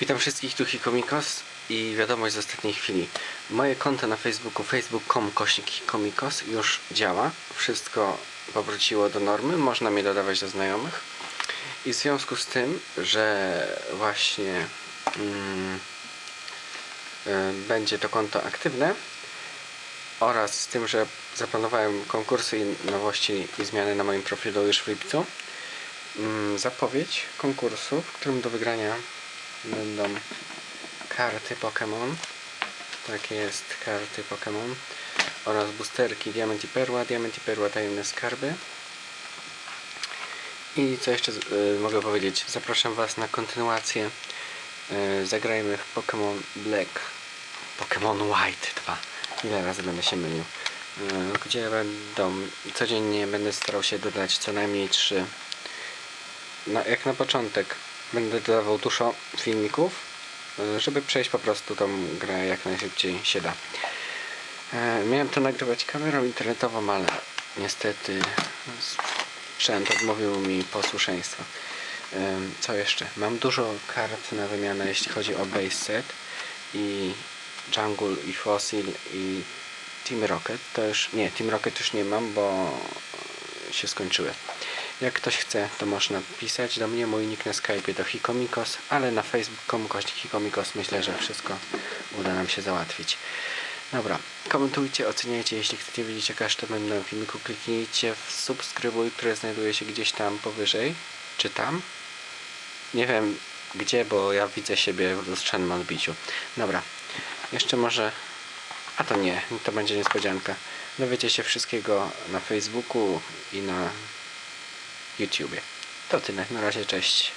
Witam wszystkich, tu Hikomikos i wiadomość z ostatniej chwili. Moje konto na Facebooku facebook.com kośnik Hikomikos już działa. Wszystko powróciło do normy, można mnie dodawać do znajomych. I w związku z tym, że właśnie mm, y, będzie to konto aktywne oraz z tym, że zaplanowałem konkursy i nowości i zmiany na moim profilu już w lipcu, mm, zapowiedź konkursu, w którym do wygrania będą karty Pokémon. Takie jest karty Pokémon oraz boosterki Diament i Perła, Diament i Perła tajemne skarby. I co jeszcze y, mogę powiedzieć? Zapraszam Was na kontynuację. Y, zagrajmy w Pokémon Black, Pokémon White 2. Ile razy będę się mylił? Y, gdzie będą codziennie będę starał się dodać co najmniej 3 na, jak na początek będę dodawał dużo filmików, y, żeby przejść po prostu tą grę jak najszybciej się da. E, Miałem to nagrywać kamerą internetową, ale niestety sprzęt odmówił mi posłuszeństwa. Em, Co jeszcze? Mam dużo kart na wymianę, jeśli chodzi o base set i Jungle i Fossil i Team Rocket. To już nie, Team Rocket już nie mam, bo się skończyły. Jak ktoś chce, to można pisać do mnie. Mój nick na Skype to Hikomikos, ale na Facebook kość Hikomikos myślę, że wszystko uda nam się załatwić. Dobra, komentujcie, oceniajcie, jeśli chcecie wiedzieć jaka będę w filmiku, kliknijcie w subskrybuj, które znajduje się gdzieś tam powyżej, czy tam. Nie wiem gdzie, bo ja widzę siebie w lustrzanym odbiciu. Dobra, jeszcze może... A to nie, to będzie niespodzianka. Dowiecie się wszystkiego na Facebooku i na YouTubie. To tyle, na razie cześć.